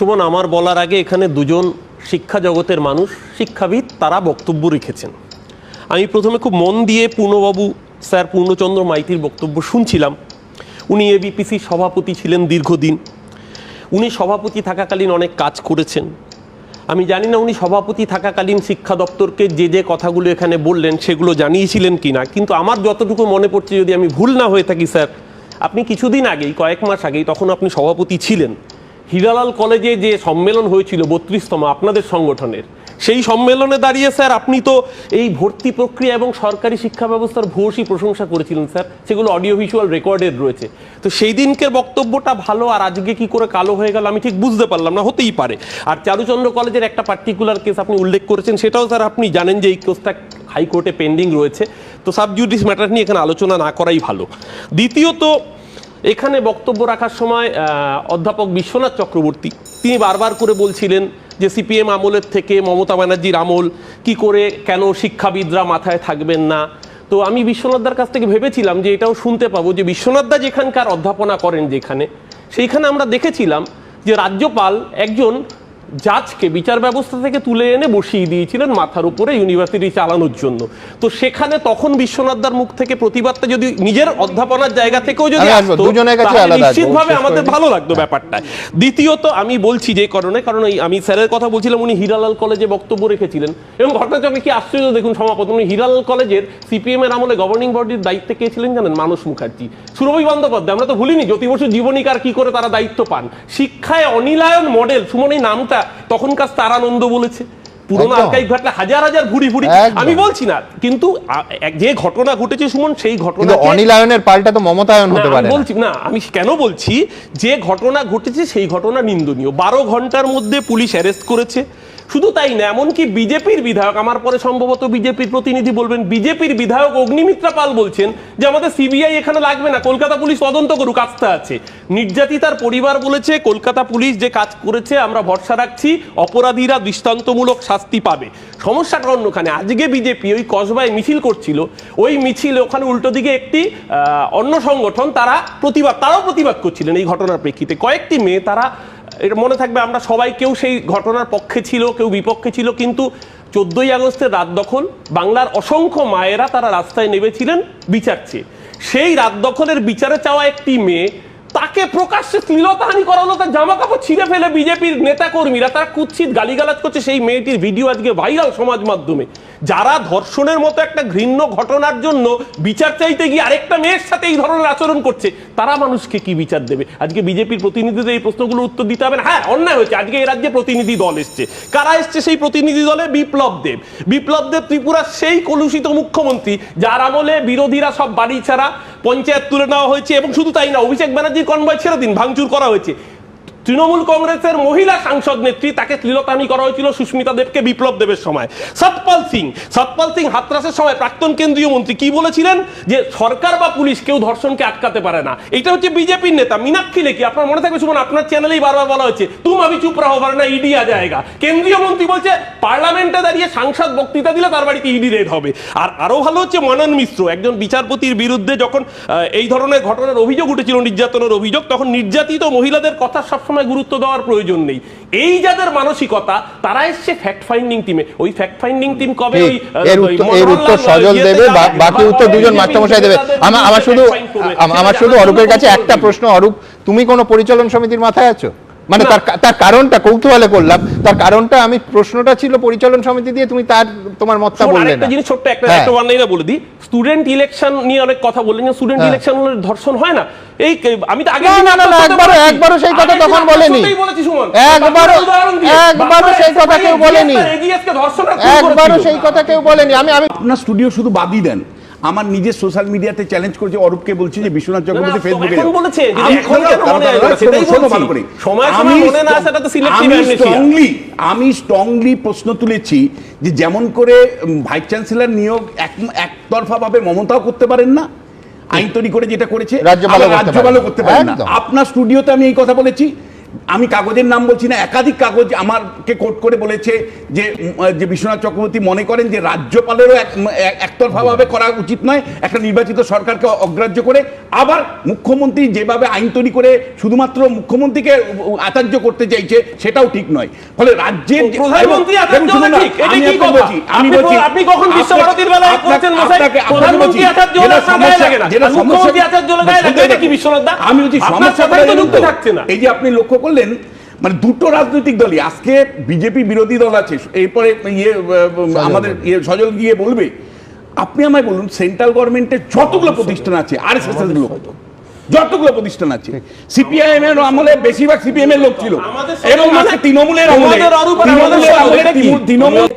সুমন, আমার বলার আগে এখানে দুজন শিক্ষা জগতের মানুষ, শিক্ষাবিদ, তারা বক্তব্য রেখেছেন। আমি প্রথমে খুব মন দিয়ে পূর্ণবাবু, স্যার পূর্ণচন্দ্র মাইতির বক্তব্য শুনছিলাম। উনি এবিপিসি সভাপতি ছিলেন দীর্ঘদিন। উনি সভাপতি থাকাকালীন অনেক কাজ করেছেন। আমি জানি না উনি সভাপতি থাকাকালীন শিক্ষা দপ্তরকে যে যে কথাগুলো এখানে বললেন, সেগুলো জানিয়েছিলেন কিনা কিন্তু আমার যতটুকু মনে পড়ছে, যদি আমি ভুল না হয়ে থাকি, স্যার, আপনি কিছুদিন আগেই, কয়েক মাস আগেই, তখন আপনি সভাপতি ছিলেন। হীরালাল কলেজে যে সম্মেলন হয়েছিল বত্রিশতম আপনাদের সংগঠনের, সেই সম্মেলনে দাঁড়িয়ে স্যার আপনি তো এই ভর্তি প্রক্রিয়া এবং সরকারি শিক্ষা ব্যবস্থার ভূয়সী প্রশংসা করেছিলেন স্যার, সেগুলো অডিও ভিজুয়াল রেকর্ডেড রয়েছে। তো সেই দিনকের বক্তব্যটা ভালো আর আজকে কি করে কালো হয়ে গেল আমি ঠিক বুঝতে পারলাম না, হতেই পারে। আর চারুচন্দ্র কলেজের একটা পার্টিকুলার কেস আপনি উল্লেখ করেছেন, সেটাও স্যার আপনি জানেন যে এই কেসটা হাইকোর্টে পেন্ডিং রয়েছে। তো সাবজুডিস ম্যাটার নিয়ে এখানে আলোচনা না করাই ভালো। দ্বিতীয়ত এখানে বক্তব্য রাখার সময় অধ্যাপক বিশ্বনাথ চক্রবর্তী, তিনি বারবার করে বলছিলেন যে সিপিএম আমলের থেকে মমতা ব্যানার্জির আমল কি করে, কেন শিক্ষাবিদরা মাথায় থাকবেন না? তো আমি বিশ্বনাথদার কাছ থেকে ভেবেছিলাম যে এটাও শুনতে পাবো যে বিশ্বনাথদা যেখানকার অধ্যাপনা করেন যেখানে, সেইখানে আমরা দেখেছিলাম যে রাজ্যপাল একজন জাজকে বিচার ব্যবস্থা থেকে তুলে এনে বসিয়ে দিয়েছিলেন মাথার উপরে ইউনিভার্সিটি চালানোর জন্য। তো সেখানে তখন বিশ্বনাথদার মুখ থেকে প্রতিবাদটা যদি নিজের অধ্যাপনার জায়গা থেকেও যদি নিশ্চিতভাবে আমাদের ভালো লাগতো ব্যাপারটা দ্বিতীয়ত আমি বলছি যে কারণে কারণ আমি স্যারের কথা বলছিলাম উনি হীরালাল কলেজে বক্তব্য রেখেছিলেন। এবং ঘটনাচক্রে কি আশ্চর্য দেখুন সমাপতি উনি হীরালাল কলেজের সিপিএম এর আমলে গভর্নিং বডির দায়িত্বে কে ছিলেন জানেন? মানস মুখার্জি। সুরভি বন্দ্যোপাধ্যায় আমরা তো ভুলিনি জ্যোতি বসু জীবনীকার কি করে তারা দায়িত্ব পান? শিক্ষায় অনিলায়ন মডেল সুমন এই নামটা তখনকার তারানন্দ বলেছে। পুরোনো আর্কাইভ ঘাটলে হাজার হাজার ভুড়ি ভুড়ি। আমি বলছি না কিন্তু যে ঘটনা ঘটেছে সুমন সেই ঘটনা ঘটনা অনিলায়নের পাল্টা তো মমতায়ন হতে পারে বলছি না আমি কেন বলছি যে ঘটনা ঘটেছে সেই ঘটনা নিন্দনীয়। বারো ঘণ্টার মধ্যে পুলিশ অ্যারেস্ট করেছে শুধু তাই না, এমনকি বিজেপির বিধায়ক, আমার পরে সম্ভবত বিজেপির প্রতিনিধি বলবেন, বিজেপির বিধায়ক অগ্নিমিত্রা পাল বলছেন যে আমাদের সিবিআই এখানে লাগবে না, কলকাতা পুলিশ তদন্ত করুক, আস্থা আছে। নির্যাতিতার পরিবার বলেছে, কলকাতা পুলিশ যে কাজ করেছে, আমরা ভরসা রাখছি, অপরাধীরা দৃষ্টান্তমূলক শাস্তি পাবে। সমস্যাটা অন্যখানে, আজকে বিজেপি ওই কসবায় মিছিল করছিল, ওই মিছিল ওখানে উল্টো দিকে একটি অন্য সংগঠন, তারা প্রতিবাদ, তারাও প্রতিবাদ করছিলেন এই ঘটনার প্রেক্ষিতে। কয়েকটি মেয়ে তারা এটা মনে থাকবে আমরা সবাই, কেউ সেই ঘটনার পক্ষে ছিল, কেউ বিপক্ষে ছিল, কিন্তু চোদ্দই আগস্টের রাত দখল, বাংলার অসংখ্য মায়েরা তারা রাস্তায় নেমেছিলেন বিচার চেয়ে। সেই রাত দখলের বিচারে চাওয়া একটি মেয়ে, তাকে প্রকাশ্যে শ্লীলতাহানি করা হলো তার জামা কাপড় ছিঁড়ে ফেলে বিজেপির নেতা কর্মীরা তারা কুৎসিত গালিগালাজ করছে। সেই মেয়েটির ভিডিও আজকে ভাইরাল সমাজ মাধ্যমে। যারা ধর্ষণের মতো একটা ঘৃণ্য ঘটনার জন্য বিচার চাইতে গিয়ে আরেকটা মেয়ের সাথে এই ধরনের আচরণ করছে, তারা মানুষকে কি বিচার দেবে? আজকে বিজেপির প্রতিনিধিদের এই প্রশ্নগুলো উত্তর দিতে হবে হ্যাঁ অন্যায় হয়েছে। আজকে এই রাজ্যে প্রতিনিধি দল এসছে। কারা এসছে সেই প্রতিনিধি দলে? বিপ্লব দেব। বিপ্লব দেব ত্রিপুরার সেই কলুষিত মুখ্যমন্ত্রী, যার আমলে বিরোধীরা সব বাড়ি ছাড়া পঞ্চায়েত তুলে নেওয়া হয়েছে এবং শুধু তাই না, অভিষেক ব্যানার্জির কনভয় ছেড়ে দিন, ভাঙচুর করা হয়েছে। তৃণমূল কংগ্রেসের মহিলা সাংসদ নেত্রী, তাকে শ্লীলতানি করা হয়েছিল সুস্মিতা দেবকে বিপ্লব দেবের সময়। সতপাল সিং সতপাল সিং হাতরাসের সময় প্রাক্তন কেন্দ্রীয় মন্ত্রী কি বলেছিলেন? যে সরকার বা পুলিশ কেউ ধর্ষণকে আটকাতে পারে না। এটা হচ্ছে বিজেপির নেতা মীনাক্ষী লেখি। আপনার মনে থাকবে সুমন আপনার চ্যানেলেই বারবার বলা হয়েছে, তুম আমি চুপ রাহো না ইডি আ জায়গা। কেন্দ্রীয় মন্ত্রী বলছে, পার্লামেন্টে দাঁড়িয়ে সাংসদ বক্তৃতা দিলে তার বাড়িতে ইডি রেড হবে। আর আরও ভালো হচ্ছে, মনন মিশ্র, একজন বিচারপতির বিরুদ্ধে যখন এই ধরনের ঘটনার অভিযোগ উঠেছিল, নির্যাতনের অভিযোগ, তখন নির্যাতিত মহিলাদের কথা সবসময় গুরুত্ব দেওয়ার প্রয়োজন নেই। এই যাদের মানসিকতা তারা এসছে ফ্যাক্ট ফাইন্ডিং টিমে ওই ফ্যাক্ট ফাইন্ডিং টিম কবে ওই এর উত্তর সজল দেবে বাকি উত্তর দুজন মাস্টারমশাই দেবে। আমার আমার শুধু আমার শুধু অরূপের কাছে একটা প্রশ্ন অরূপ তুমি কোনো পরিচালন সমিতির মাথায় আছো? মানে তার তার কারণটা কৌতূহলে করলাম। তার কারণটা আমি প্রশ্নটা ছিল পরিচালন সমিতি দিয়ে তুমি তার তোমার মতটা বললে না। জিনিস ছোট্ট একটা হ্যাঁ। একটা ওয়ান লাইনে বলে দিই। স্টুডেন্ট ইলেকশন নিয়ে অনেক কথা বললেন যে স্টুডেন্ট। ইলেকশন হলে ধর্ষণ হয় না? এই আমি তো আগে না, না, না, একবারও- একবারও সেই কথা তখন বলেনি। একবারও- একবারও সেই কথা কেউ বলেনি। একবারও সেই কথা কেউ বলেনি। আমি আমি আপনার স্টুডিও শুধু বাদই দেন। আমার নিজের সোশ্যাল মিডিয়াতে চ্যালেঞ্জ করেছে অরূপকে বলছি যে বিশ্বনাথ চক্রবর্তী ফেসবুকে আমি মনে হয় মনে স্ট্রংলি প্রশ্ন তুলেছি যে যেমন করে ভাইস চ্যান্সেলর নিয়োগ এক একতরফা ভাবে মমতাও করতে পারেন না আইন তৈরি করে যেটা করেছে রাজ্য ভালো করতে পারে না। আপনার স্টুডিওতে আমি এই কথা বলেছি আমি কাগজের নাম বলছি না একাধিক কাগজ আমারকে কোট করে বলেছে যে যে বিশ্বনাথ চক্রবর্তী মনে করেন যে রাজ্যপালেরও একতরফাভাবে করা উচিত নয় একটা নির্বাচিত সরকারকে অগ্রাহ্য করে। আবার মুখ্যমন্ত্রী যেভাবে আইন তৈরি করে শুধুমাত্র মুখ্যমন্ত্রীকে আচার্য করতে চাইছে সেটাও ঠিক নয়। ফলে রাজ্যের আমি বলছি আমি বলছি এই যে আপনি লক্ষ্য করলেন মানে দুটো রাজনৈতিক দলই। আজকে বিজেপি বিরোধী দল আছে এরপরে ইয়ে আমাদের ইয়ে সজল গিয়ে বলবে আপনি আমায় বলুন সেন্ট্রাল গভর্নমেন্টের যতগুলো প্রতিষ্ঠান আছে আর এস এস এর লোক যতগুলো প্রতিষ্ঠান আছে সিপিআইএম এর আমলে বেশিরভাগ সিপিএম এর লোক ছিল। এবং মানে তৃণমূলের আমলে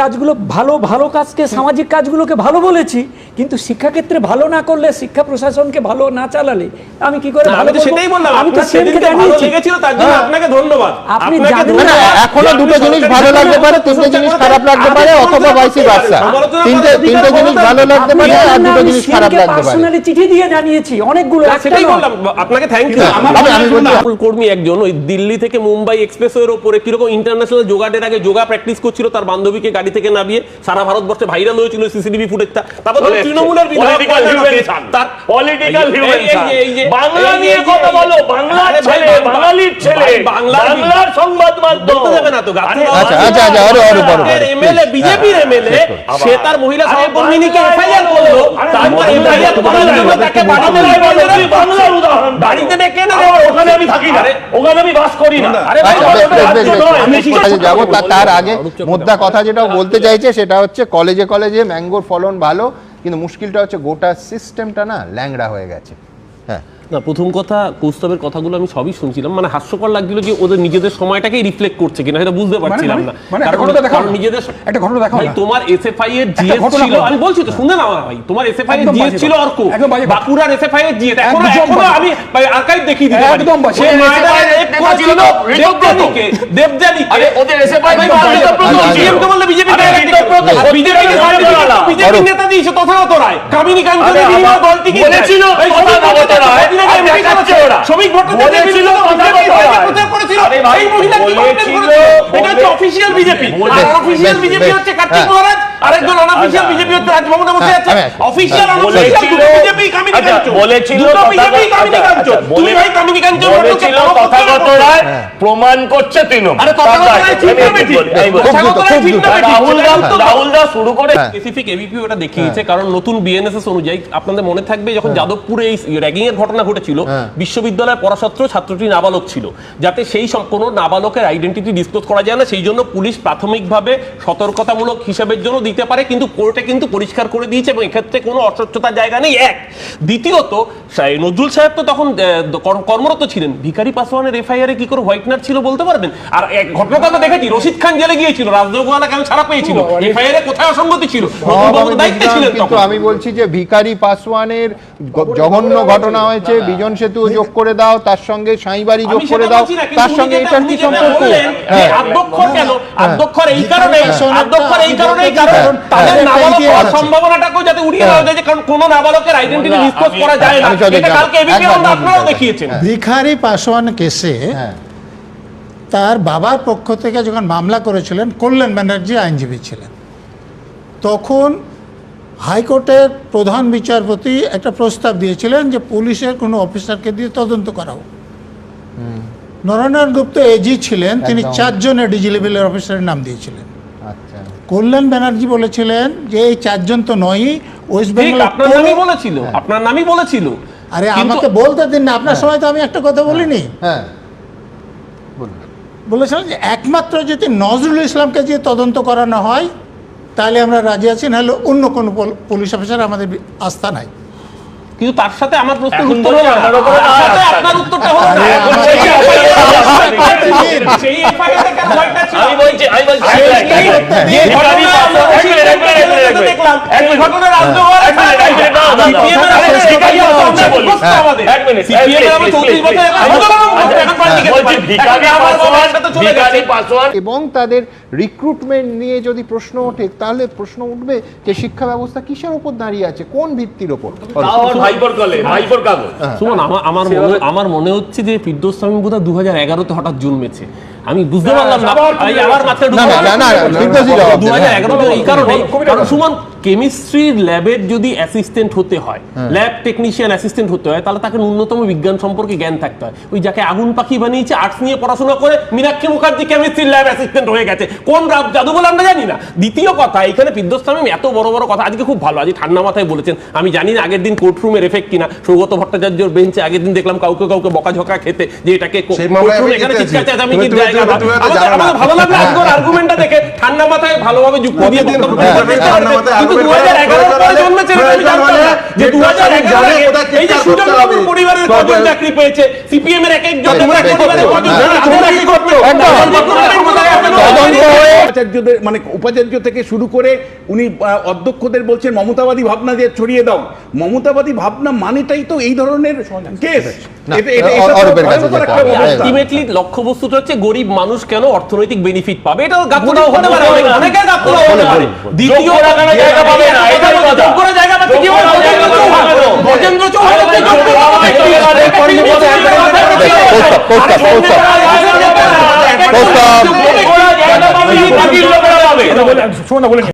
কাজগুলো ভালো ভালো কাজকে সামাজিক কাজগুলোকে ভালো বলেছি কিন্তু শিক্ষাক্ষেত্রে ভালো না করলে শিক্ষা প্রশাসনকে ভালো না চালালে আমি কি করে ভালো সেটাই বললাম আমি তো সেদিনকে ভালো লেগেছিল তার জন্য হ্যাঁ। আপনাকে ধন্যবাদ। আপনি জানেন এখনও দুটো জিনিস ভালো লাগতে পারে তিনটে জিনিস খারাপ লাগতে পারে অথবা তিনটে তিনটে জিনিস ভালো লাগতে পারে আর দুটো জিনিস খারাপ লাগতে পারে। চিঠি দিয়ে জানিয়েছি অনেকগুলো সেটাই বললাম আপনাকে ইউ আমি কর্মী একজন ওই দিল্লি থেকে মুম্বাই এক্সপ্রেসওয়ের উপরে কীরকম ইন্টারন্যাশনাল যোগাটের আগে যোগা প্র্যাকটিস করছিল তার বান্ধবীকে গাড়ি থেকে নামিয়ে সারা ভারতবর্ষে ভাইরাল হয়েছিল সিসিটিভি ফুটেজটা তারপর ধরো তৃণমূলের তার তারপর ওখানে আমি বাস করি না। তার আগে মধ্য দা কথা যেটা বলতে চাইছে সেটা হচ্ছে কলেজে কলেজে ম্যাঙ্গোর ফলন ভালো, কিন্তু মুশকিলটা হচ্ছে গোটা সিস্টেমটা না ল্যাংড়া হয়ে গেছে। না প্রথম কথা কৌস্তবের কথাগুলো আমি সবই শুনছিলাম। মানে হাস্যকর লাগছিল যে ওদের নিজেদের সময়টাকেই রিফ্লেক্ট করছে কিনা সেটা বুঝতে পারছিলাম না। কারণ নিজেদের একটা ঘটনা দেখো ভাই তোমার এসএফআই এর জিএস ছিল। আমি বলছি তো শুনে না ভাই। তোমার এসএফআই এর জিএস ছিল অর্ক বাঁকুড়ার এসএফআই এর জিএস এখন এখনও আমি ভাই আর্কাইভ দেখিয়ে দিতে একদম সে নেতা ছিল। দেবজানীকে দেবজানী আরে ওদের এসএফআই ভাই জিএম তো বললে বিজেপি বিজেপি বিজেপি নেতা দিয়েছে তথাগত রায় কামিনী কাঞ্চনের বিনিময়ে দলটিকে বলেছিল কথা না শ্রমিক অফিসিয়াল বিজেপি হচ্ছে কার্তিক মহারাজ। আরেকজন আচ্ছা, অনঅফিশিয়াল বিজেপি আচ্ছা। হচ্ছে আজ মমতা বসে আছে। অফিশিয়াল আচ্ছা, অনঅফিশিয়াল দুটো বিজেপি কামিনী কাঞ্চন। বলেছিল দুটো বিজেপি কামিনী কাঞ্চন। তুমি ভাই কামিনী কাঞ্চন বলেছিল তথাগত রায় প্রমাণ করছে আরে তথাগত রায় রাহুল রাহুল শুরু করে স্পেসিফিক এবিপি ওটা দেখিয়েছে কারণ নতুন বিএনএসএস অনুযায়ী আপনাদের মনে থাকবে যখন যাদবপুরে এই র‍্যাগিং এর ঘটনা ঘটেছিল বিশ্ববিদ্যালয়ের পড়াছাত্র ছাত্রটি নাবালক ছিল যাতে সেই কোনো নাবালকের আইডেন্টিটি ডিসক্লোজ করা যায় না সেই জন্য পুলিশ প্রাথমিকভাবে সতর্কতামূলক হিসাবের জন্য দিতে পারে কিন্তু কোর্টে কিন্তু পরিষ্কার করে দিয়েছে এবং এক্ষেত্রে কোনো অস্বচ্ছতার জায়গা নেই। এক দ্বিতীয়ত নজরুল সাহেব তো তখন কর্মরত ছিলেন। ভিকারি পাসওয়ানের এফআইআর কি করে হোয়াইটনার ছিল বলতে পারবেন? আর এক ঘটনা আমরা দেখেছি রশিদ খান জেলে গিয়েছিল রাজনৈতিক কেন ছাড়া পেয়েছিল। এফআইআর এ কোথায় অসঙ্গতি ছিল? দায়িত্বে ছিলেন কিন্তু আমি বলছি যে ভিকারি পাসওয়ানের জঘন্য ঘটনা হয়েছে বিজন সেতু যোগ করে দাও তার সঙ্গে সাইবাড়ি যোগ করে দাও তার সঙ্গে এটার কি সম্পর্ক? হ্যাঁ। আদ্যক্ষর কেন? হ্যাঁ। আদ্যক্ষর এই কারণে হ্যাঁ। আদ্যক্ষর এই কারণে কারণ ভিখারি পাসওয়ান কেসে তার বাবার পক্ষ থেকে যখন মামলা করেছিলেন কল্যাণ ব্যানার্জি আইনজীবী ছিলেন তখন হাইকোর্টের প্রধান বিচারপতি একটা প্রস্তাব দিয়েছিলেন যে পুলিশের কোনো অফিসারকে দিয়ে তদন্ত করা হোক। নরেন্দ্রনাথ গুপ্ত এজি ছিলেন তিনি চারজনের ডিজি লেভেলের অফিসারের নাম দিয়েছিলেন। কল্যাণ ব্যানার্জি বলেছিলেন যে এই চারজন তো নয় ওয়েস্ট বেঙ্গল আপনার নামই বলেছিল আপনার নামই বলেছিল। আরে আমাকে বলতে দিন না আপনার হ্যাঁ। সময় তো আমি একটা কথা হ্যাঁ, বলিনি। হ্যাঁ। বলেছিলাম যে একমাত্র যদি নজরুল ইসলামকে যে তদন্ত করানো হয় তাহলে আমরা রাজি আছি নাহলে অন্য কোনো পুলিশ অফিসার আমাদের আস্থা নাই। কিন্তু তার সাথে আমার প্রশ্ন উত্তর হলো না। আপনার উত্তরটা হলো না। এখন সেই এফআইআর কেন ভয়টা ছিল? আমি বলছি আমি বলছি এই ঘটনা আমি দেখলাম। এক ঘটনা রাজ্য এবং তাদের রিক্রুটমেন্ট নিয়ে যদি প্রশ্ন ওঠে তাহলে প্রশ্ন উঠবে যে শিক্ষা ব্যবস্থা কিসের উপর দাঁড়িয়ে আছে? কোন ভিত্তির কাগজ। সুমন আমার আমার মনে আমার মনে হচ্ছে যে ফিরদৌস স্বামী বোধহয় দু হাজার এগারোতে হঠাৎ জন্মেছে। আমি বুঝতে পারলাম না। আমার মাথায় না, না, না, না, ফিরদৌসী জবাব দু হাজার হ্যাঁ। এগারোতে এই কারণে কারণ সুমন কেমিস্ট্রির ল্যাবের যদি অ্যাসিস্ট্যান্ট হতে হয় ল্যাব টেকনিশিয়ান অ্যাসিস্ট্যান্ট হতে হয় তাহলে তাকে ন্যূনতম বিজ্ঞান সম্পর্কে জ্ঞান থাকতে হয়। ওই যাকে আগুন পাখি বানিয়েছে আর্টস নিয়ে পড়াশোনা করে মীনাক্ষী মুখার্জি কেমিস্ট্রির ল্যাব অ্যাসিস্ট্যান্ট হয়ে গেছে। কোন রাব- জাদু বলে আমরা জানি না। দ্বিতীয় কথা এখানে ফিরদৌস এত বড় বড় কথা আজকে খুব ভালো আজকে ঠান্ডা মাথায় বলেছেন। আমি জানি না আগের দিন কোর্টরুমের এফেক্ট কিনা। সৌগত ভট্টাচার্যর বেঞ্চে আগের দিন দেখলাম কাউকে কাউকে বকাঝকা খেতে যে এটাকে কো- আমি এখানে চিৎকার তুমি- তুমি- জায়গা আমাদের- ভালো লাগল আজকের আর্গুমেন্টটা দেখে ঠান্ডা মাথায় ভালোভাবে যুক্তি দিয়ে বক্তব্য দিতে পারবে। ঠান্ডা মাথায় কিন্তু 2011 পরে করে, আমি জানতাম না যে 2011 জানে আগে কোথায় কি এই যে সুজন বাবুর পরিবারের কজন চাকরি পেয়েছে? সিপিএম এর এক এক জনের তুমি পরিবারের কজন একদম। তদন্ত হয়ে উপাচার্যদের মানে উপাচার্য থেকে শুরু করে উনি অধ্যক্ষদের বলছেন মমতাবাদী ভাবনা দিয়ে ছড়িয়ে দাও মমতাবাদী ভাবনা মানেটাই তো এই ধরনের কেস। আলটিমেটলি লক্ষ্যবস্তুটা হচ্ছে গরিব মানুষ কেন অর্থনৈতিক বেনিফিট পাবে এটা গাপ্পটাও হতে পারে অনেকের গাপ্পটাও হতে পারে দ্বিতীয় জায়গা পাবে না। জায়গা কি গজেন্দ্র চৌহান। যোগ্য যোগ্য পাবে।